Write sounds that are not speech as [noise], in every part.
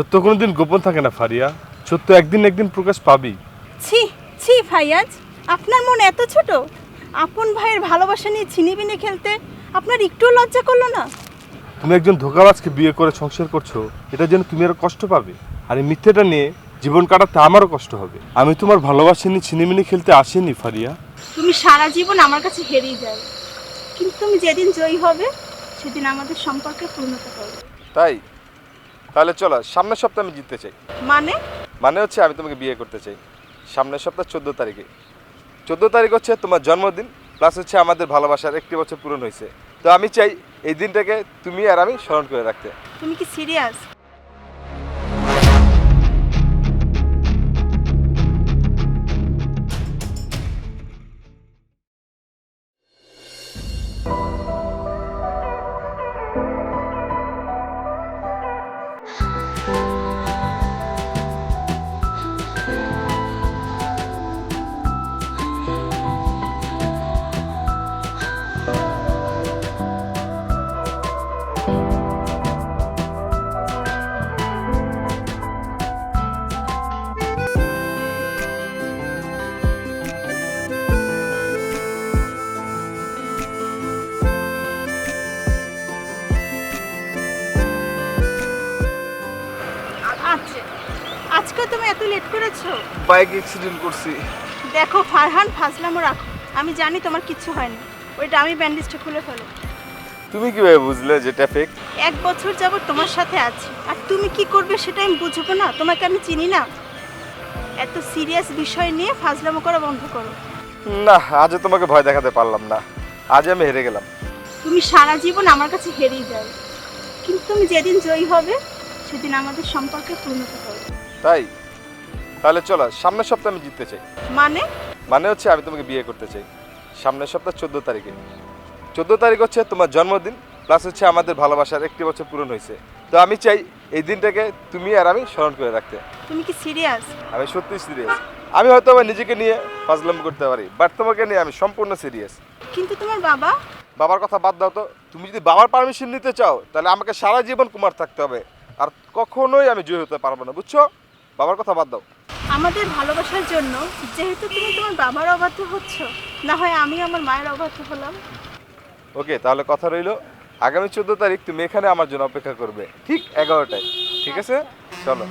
সত্য কোনোদিন গোপন থাকে না ফারিয়া। সত্য একদিন একদিন প্রকাশ পাবি ছি ছি ফাইয়াজ আপনার মন এত ছোট। আপন ভাইয়ের ভালোবাসা নিয়ে ছিনিবিনি খেলতে আপনার একটু লজ্জা করল না? তুমি একজন ধোকাবাজকে বিয়ে করে সংসার করছ এটা যেন তুমি আরও কষ্ট পাবে। আর এই মিথ্যেটা নিয়ে জীবন কাটাতে আমারও কষ্ট হবে। আমি তোমার ভালোবাসা নিয়ে ছিনিমিনি খেলতে আসিনি ফারিয়া। তুমি সারা জীবন আমার কাছে হেরিয়ে যাবে কিন্তু তুমি যেদিন জয়ী হবে সেদিন আমাদের সম্পর্কে পূর্ণতা করবে তাই? তাহলে চলো সামনের সপ্তাহে আমি জিততে চাই। মানে? মানে হচ্ছে আমি তোমাকে বিয়ে করতে চাই। সামনের সপ্তাহ চোদ্দ তারিখে। চোদ্দ তারিখ হচ্ছে তোমার জন্মদিন প্লাস হচ্ছে আমাদের ভালোবাসার একটি বছর পূরণ হয়েছে। তো আমি চাই এই দিনটাকে তুমি আর আমি স্মরণ করে রাখতে। তুমি কি সিরিয়াস আজকে তুমি এত লেট করেছ? বাইক অ্যাক্সিডেন্ট করছি। দেখো ফারহান ফাজলামো রাখো। আমি জানি তোমার কিচ্ছু হয়নি। ওই ডামি ব্যান্ডেজটা খুলে ফেলো। তুমি কীভাবে বুঝলে যেটা ফেক এক বছর যাবত তোমার সাথে আছি। আর তুমি কি করবে সেটা আমি বুঝব না। তোমাকে আমি চিনি না। এত সিরিয়াস বিষয় নিয়ে ফাজলামো করা বন্ধ করো। না আজও তোমাকে ভয় দেখাতে পারলাম না। আজ আমি হেরে গেলাম। তুমি সারা জীবন আমার কাছে হেরিয়ে যাবে কিন্তু তুমি যেদিন জয়ী হবে সেদিন আমাদের সম্পর্কে পূর্ণতা করবে তাই? তাহলে চলো সামনের সপ্তাহে আমি জিততে চাই। মানে? মানে হচ্ছে আমি তোমাকে বিয়ে করতে চাই। সামনের সপ্তাহ চোদ্দ তারিখে। চোদ্দ তারিখ হচ্ছে তোমার জন্মদিন প্লাস হচ্ছে আমাদের ভালোবাসার একটি বছর পূরণ হয়েছে। তো আমি চাই এই দিনটাকে তুমি আর আমি স্মরণ করে রাখতে। তুমি কি সিরিয়াস আমি সত্যি সিরিয়াস আমি হয়তো আমার নিজেকে নিয়ে ফাজলাম করতে পারি বাট তোমাকে নিয়ে আমি সম্পূর্ণ সিরিয়াস কিন্তু তোমার বাবা? বাবার কথা বাদ দাও তো। তুমি যদি বাবার পারমিশন নিতে চাও তাহলে আমাকে সারা জীবন কুমার থাকতে হবে। আর কখনোই আমি জয় হতে পারব না বুঝছ? বাবার কথা বাদ দাও। আমাদের ভালোবাসার জন্য যেহেতু তুমি তোমার বাবার অবাধ্য হচ্ছ না হয় আমি আমার মায়ের অবাধ্য হলাম। ওকে তাহলে কথা রইল আগামী চোদ্দ তারিখ তুমি এখানে আমার জন্য অপেক্ষা করবে ঠিক এগারোটায় ঠিক আছে? চলো।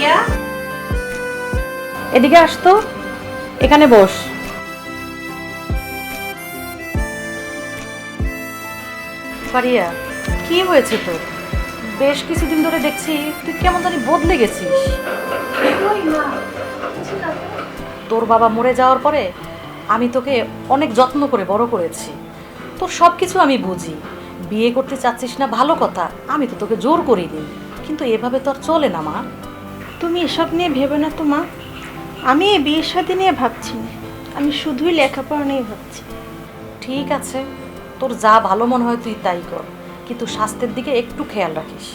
মারিয়া এদিকে আসতো এখানে বস। পারিয়া কি হয়েছে তোর? বেশ কিছুদিন ধরে দেখছি তুই কেমন জানি বদলে গেছিস। তোর বাবা মরে যাওয়ার পরে আমি তোকে অনেক যত্ন করে বড় করেছি। তোর সব কিছু আমি বুঝি। বিয়ে করতে চাচ্ছিস না ভালো কথা, আমি তো তোকে জোর করিনি। কিন্তু এভাবে তো আর চলে না, মা। তুমি এসব নিয়ে ভেবে না তো মা। আমি এই বিয়ের সাথে নিয়ে ভাবছি না। আমি শুধুই লেখাপড়া নিয়ে ভাবছি। ঠিক আছে, তোর যা ভালো মনে হয় তুই তাই কর। কিন্তু স্বাস্থ্যের দিকে একটু খেয়াল রাখিস।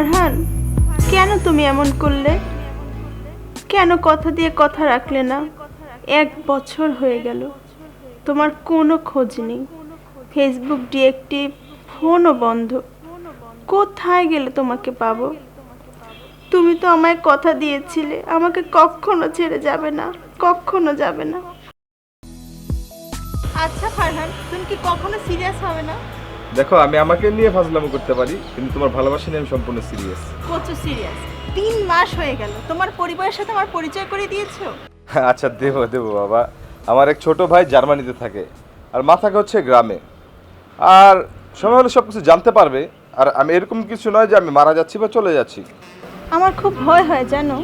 ফারহান, কেন তুমি এমন করলে? কেন কথা দিয়ে কথা রাখলে না? এক বছর হয়ে গেল, তোমার কোনো খোঁজ নেই। ফেসবুক ডিএক্টিভ ফোনও বন্ধ। কোথায় গেলে তোমাকে পাবো? তুমি তো আমায় কথা দিয়েছিলে, আমাকে কখনো ছেড়ে যাবে না, কখনো যাবে না। আচ্ছা ফারহান, তুমি কি কখনো সিরিয়াস হবে না? দেখো আমি আমাকে নিয়ে ফাজলামো করতে পারি কিন্তু তোমার ভালোবাসা নিয়ে আমি সম্পূর্ণ সিরিয়াস কচু সিরিয়াস তিন মাস হয়ে গেল। তোমার পরিবারের সাথে আমার পরিচয় করে দিয়েছ? আচ্ছা দেবো দেবো বাবা। আমার এক ছোট ভাই জার্মানিতে থাকে আর মা থাকে হচ্ছে গ্রামে। আর সময় হলে সব কিছু জানতে পারবে আর আমি এরকম কিছু নয় যে আমি মারা যাচ্ছি বা চলে যাচ্ছি। আমার খুব ভয় হয় জানো?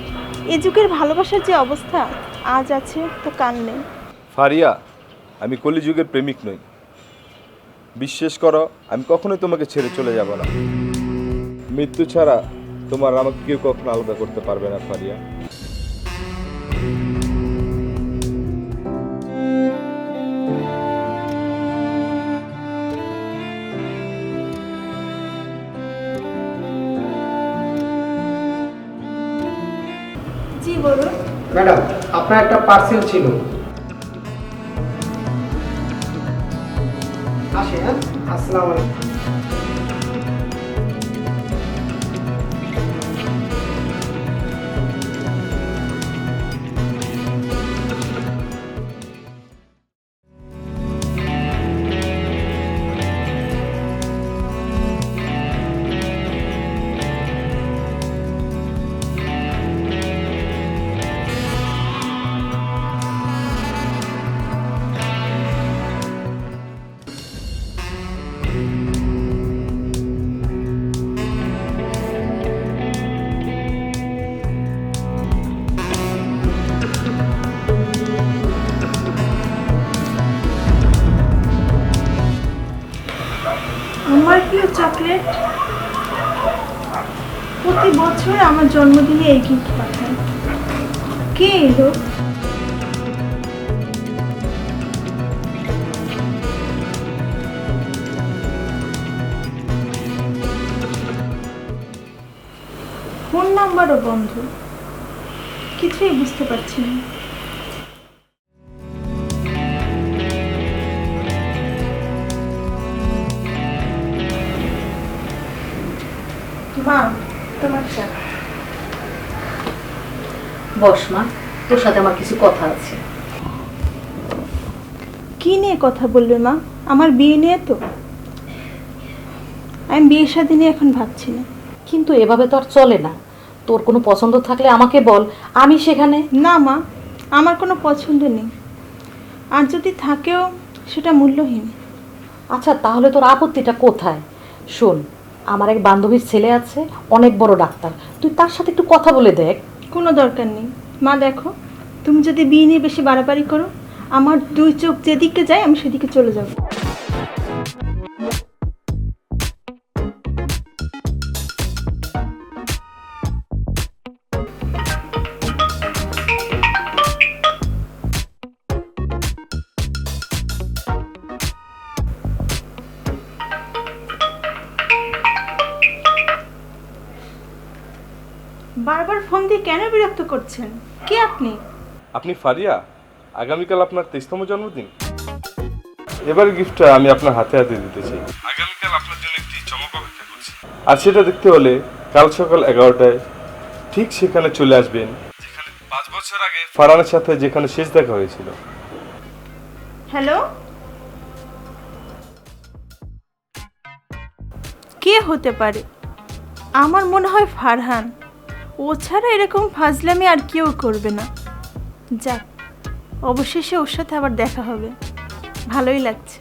এ যুগের ভালোবাসার যে অবস্থা আজ আছে তো কাল নেই। ফারিয়া আমি কলিযুগের প্রেমিক নই। বিশ্বাস করো আমি কখনোই তোমাকে ছেড়ে চলে যাব না। মৃত্যু ছাড়া তোমার আমাকে কেউ কখনো আলাদা করতে পারবে না ফারিয়া। ম্যাডাম আপনার একটা পার্সেল ছিল। আসসালামু আলাইকুম। প্রতি বছর আমার জন্মদিনে এই গিফট পাঠায়। কে এলো ফোন নাম্বারও বন্ধ। কিছুই বুঝতে পারছি না। মা তোমার চা বস মা তোর সাথে আমার কিছু কথা আছে। কি নিয়ে কথা বলবে মা? আমার বিয়ে নিয়ে তো। আমি বিয়ের সাথে নিয়ে এখন ভাবছি না। কিন্তু এভাবে তো আর চলে না। তোর কোনো পছন্দ থাকলে আমাকে বল আমি সেখানে না মা আমার কোনো পছন্দ নেই। আর যদি থাকেও সেটা মূল্যহীন। আচ্ছা তাহলে তোর আপত্তিটা কোথায়? শোন আমার এক বান্ধবীর ছেলে আছে, অনেক বড় ডাক্তার। তুই তার সাথে একটু কথা বলে দেখ। কোনো দরকার নেই। মা, দেখো, তুমি যদি বিয়ে নিয়ে বেশি বাড়াবাড়ি করো, আমার দুই চোখ যেদিকে যায়, আমি সেদিকে চলে যাব। কেন বিরক্ত করছেন? কে আপনি? আপনি ফারিয়া আগামীকাল আপনার তেইশতম জন্মদিন। এবার গিফটটা আমি আপনার হাতে হাতে দিতে চাই। আগামীকাল আপনার জন্য একটি চমক অপেক্ষা করছি। আর সেটা দেখতে হলে কাল সকাল এগারোটায় ঠিক সেখানে চলে আসবেন। যেখানে পাঁচ বছর আগে ফারহানের সাথে যেখানে শেষ দেখা হয়েছিল। হ্যালো? কে হতে পারে? আমার মনে হয় ফারহান। ও ছাড়া এরকম ফাজলামি আর কেউ করবে না। যাক অবশেষে ওর সাথে আবার দেখা হবে। ভালোই লাগছে।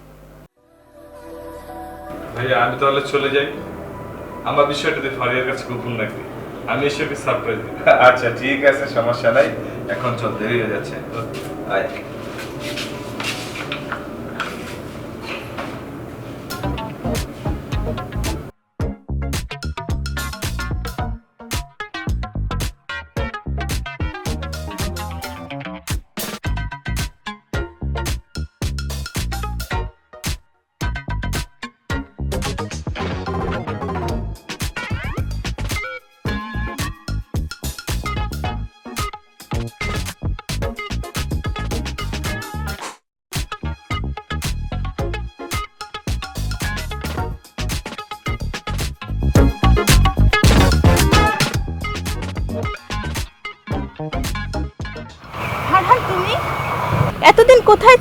ভাইয়া আমি তাহলে চলে যাই। আমার বিষয়টা দিয়ে ফারিয়ার কাছে গোপন রাখবি। আমি এসে সারপ্রাইজ দিই আচ্ছা ঠিক আছে সমস্যা নাই। এখন চল দেরি হয়ে যাচ্ছে। আয়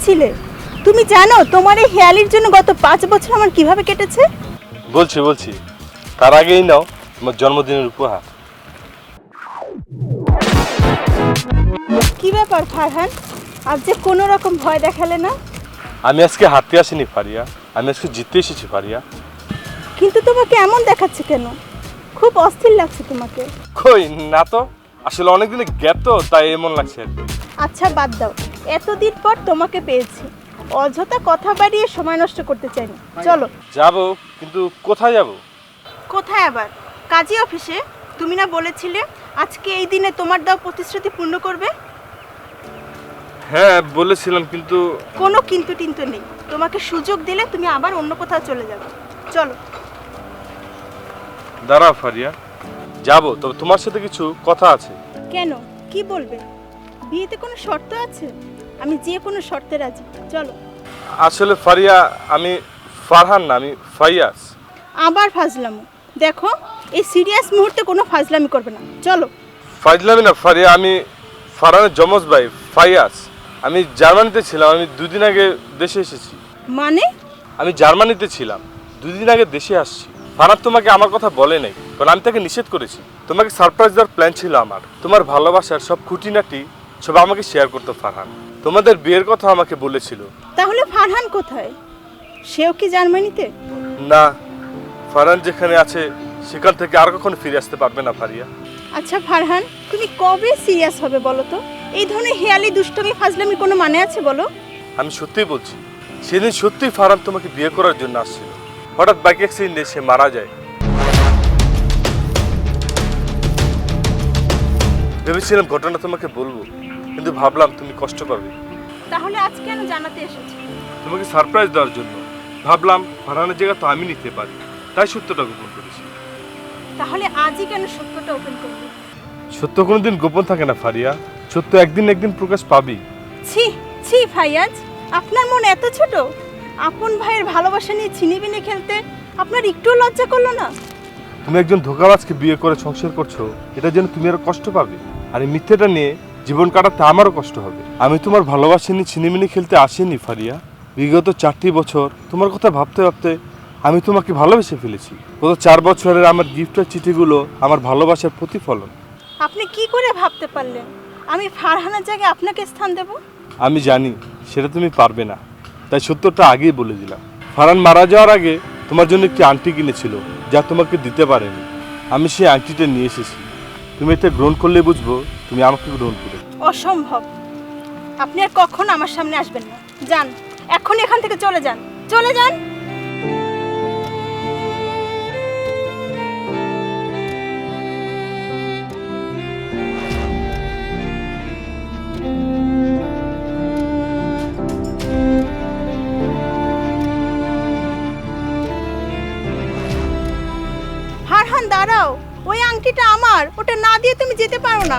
ছিলে তুমি জানো তোমার এই হেয়ালির জন্য গত পাঁচ বছর আমার কীভাবে কেটেছে? বলছি বলছি। তার আগেই নাও তোমার জন্মদিনের উপহার। কি ব্যাপার ফারহান? আজ যে কোনো রকম ভয় দেখালে না? আমি আজকে হারতে আসিনি ফারিয়া। আমি আজকে জিততে এসেছি ফারিয়া। কিন্তু তোমাকে এমন দেখাচ্ছে কেন? খুব অস্থির লাগছে তোমাকে। কই না তো। আসলে অনেকদিনে গ্যাপ তো তাই এমন লাগছে আর কি। আচ্ছা বাদ দাও। এতদিন পর তোমাকে পেয়েছি। অযথা কথা বাড়িয়ে সময় নষ্ট করতে চাইনি। চলো। যাব কিন্তু কোথায় যাব? কোথায় আবার? কাজী অফিসে? তুমি না বলেছিলে আজকে এই দিনে তোমার দেওয়া প্রতিশ্রুতি পূর্ণ করবে? হ্যাঁ বলেছিলাম কিন্তু কোনো কিন্তু টিন্তু নেই। তোমাকে সুযোগ দিলে তুমি আবার অন্য কোথাও চলে যাবে। চলো। দাঁড়াও ফারিয়া। যাব তবে তোমার সাথে কিছু কথা আছে। কেন? কি বলবে? বিয়েতে কোনো শর্ত আছে? আমি যে কোনো শর্তে রাজি। চলো। আসলে ফারিয়া আমি ফারহান না আমি ফাইয়াস আবার ফাজলামো। দেখো এই সিরিয়াস মুহূর্তে কোনো ফাজলামি করবে না। চলো। ফাইজলামি না ফারিয়া আমি ফারহানের জমজ ভাই ফাইয়াস আমি জার্মানিতে ছিলাম আমি দুদিন আগে দেশে এসেছি। মানে? আমি জার্মানিতে ছিলাম দুদিন আগে দেশে আসছি। ফারাদ তোমাকে আমার কথা বলে নাই কারণ আমি তাকে নিষেধ করেছি। তোমাকে সারপ্রাইজ দেওয়ার প্ল্যান ছিল আমার। তোমার ভালোবাসার সব খুঁটিনাটি সব আমাকে শেয়ার করতো ফারহান। তোমাদের বিয়ের কথা আমাকে বলেছিল। তাহলে ফারহান কোথায়? সেও কি জার্মানিতে? না ফারহান যেখানে আছে সেখান থেকে আর কখনো ফিরে আসতে পারবে না ফারিয়া। আচ্ছা ফারহান তুমি কবে সিরিয়াস হবে বলো তো? এই ধরনের হেয়ালি দুষ্টমি ফাজলামির কোনো মানে আছে বলো? আমি সত্যিই বলছি সেদিন সত্যি ফারহান তোমাকে বিয়ে করার জন্য আসছিল। হঠাৎ বাইক অ্যাক্সিডেন্টে সে মারা যায়। ভেবেছিলাম ঘটনা তোমাকে বলব। কিন্তু ভাবলাম তুমি কষ্ট পাবে। তাহলে আজ কেন জানাতে এসেছি? তোমাকে সারপ্রাইজ দেওয়ার জন্য। ভাবলাম ফারহানের জায়গা তো আমি নিতে পারি। তাই সত্যটা গোপন করেছি। তাহলে আজই কেন সত্যটা ওপেন করবে সত্য কোনোদিন গোপন থাকে না ফারিয়া। সত্য একদিন একদিন প্রকাশ পাবি ছি ছি ফাইয়াজ আপনার মন এত ছোট। আপন ভাইয়ের ভালোবাসা নিয়ে ছিনিবিনি খেলতে আপনার একটুও লজ্জা করল না? তুমি একজন ধোকাবাজকে বিয়ে করে সংসার করছ এটা যেন তুমি আর কষ্ট পাবে। আর এই মিথ্যেটা নিয়ে জীবন কাটাতে আমারও কষ্ট হবে। আমি তোমার ভালোবাসা নিয়ে ছিনিমিনি খেলতে আসিনি ফারিয়া। বিগত চারটি বছর তোমার কথা ভাবতে ভাবতে আমি তোমাকে ভালোবেসে ফেলেছি। গত চার বছরের আমার গিফটের চিঠিগুলো আমার ভালোবাসার প্রতিফলন। আপনি কি করে ভাবতে পারলেন? আমি ফারহানের জায়গায় আপনাকে স্থান দেব? আমি জানি সেটা তুমি পারবে না। তাই সত্যটা আগেই বলে দিলাম। ফারহান মারা যাওয়ার আগে তোমার জন্য একটি আংটি কিনেছিল যা তোমাকে দিতে পারেনি। আমি সেই আংটিটা নিয়ে এসেছি। তুমি এটা গ্রহণ করলে বুঝব তুমি আমাকে গ্রহণ করবে অসম্ভব। আপনি আর কখনো আমার সামনে আসবেন না। যান, এখন এখান থেকে চলে যান। চলে যান। আংটিটা আমার ওটা না দিয়ে তুমি যেতে পারো না।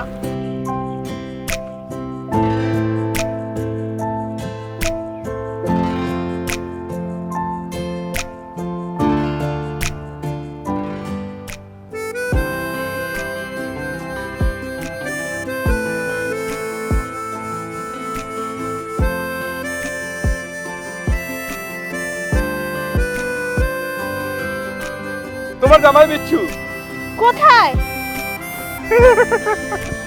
তোমার জামাই বিচ্ছু কোথায়? [laughs]